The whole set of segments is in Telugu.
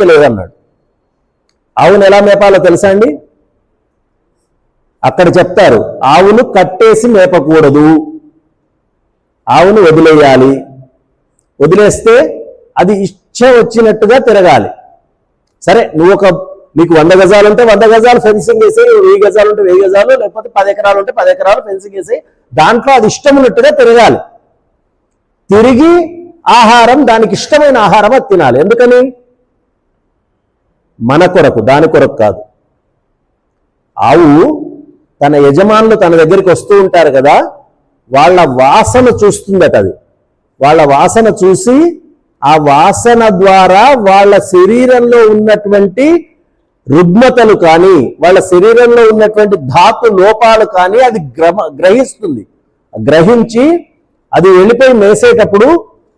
ఓపిక లేదన్నాడు. ఆవును ఎలా మేపాలో తెలుసా అండి? అక్కడ చెప్తారు ఆవును కట్టేసి మేపకూడదు. ఆవును వదిలేయాలి. వదిలేస్తే అది ఇష్టం వచ్చినట్టుగా తిరగాలి. సరే నువ్వు ఒక నీకు వంద గజాలు ఉంటే వంద గజాలు ఫెన్సింగ్ వేసి వెయ్యి గజాలు ఉంటే వెయ్యి గజాలు లేకపోతే పది ఎకరాలు ఉంటే పది ఎకరాలు ఫెన్సింగ్ వేసి దాంట్లో అది ఇష్టం ఉన్నట్టుగా తిరగాలి. తిరిగి ఆహారం దానికి ఇష్టమైన ఆహారం అది తినాలి. ఎందుకని? మన కొరకు దాని కొరకు కాదు. ఆవు తన యజమానులు తన దగ్గరికి వస్తూ ఉంటారు కదా వాళ్ళ వాసన చూస్తుందట అది. వాళ్ళ వాసన చూసి ఆ వాసన ద్వారా వాళ్ళ శరీరంలో ఉన్నటువంటి రుగ్మతలు కానీ వాళ్ళ శరీరంలో ఉన్నటువంటి ధాతు లోపాలు కానీ అది గ్రమ గ్రహిస్తుంది. గ్రహించి అది వెళ్ళిపోయి మేసేటప్పుడు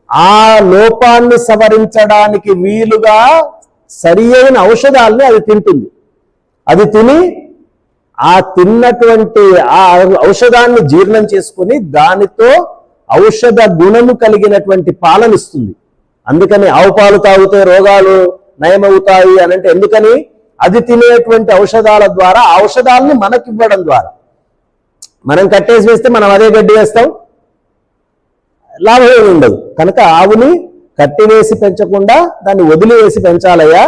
ఆ లోపాన్ని సవరించడానికి వీలుగా సరి అయిన ఔషధాలని అది తింటుంది. అది తిని ఆ తిన్నటువంటి ఆ ఔషధాన్ని జీర్ణం చేసుకుని దానితో ఔషధ గుణము కలిగినటువంటి పాలనిస్తుంది అందుకని ఆవు పాలు తాగితే రోగాలు నయమవుతాయి అని అంటే ఎందుకని? అది తినేటువంటి ఔషధాల ద్వారా ఔషధాలని మనకి ఇవ్వడం ద్వారా. మనం కట్టేసి వేస్తే మనం అదే గడ్డి వేస్తాం. లాభం ఉండదు. కనుక ఆవుని కట్టివేసి పెంచకుండా దాన్ని వదిలివేసి పెంచాలయ్యా.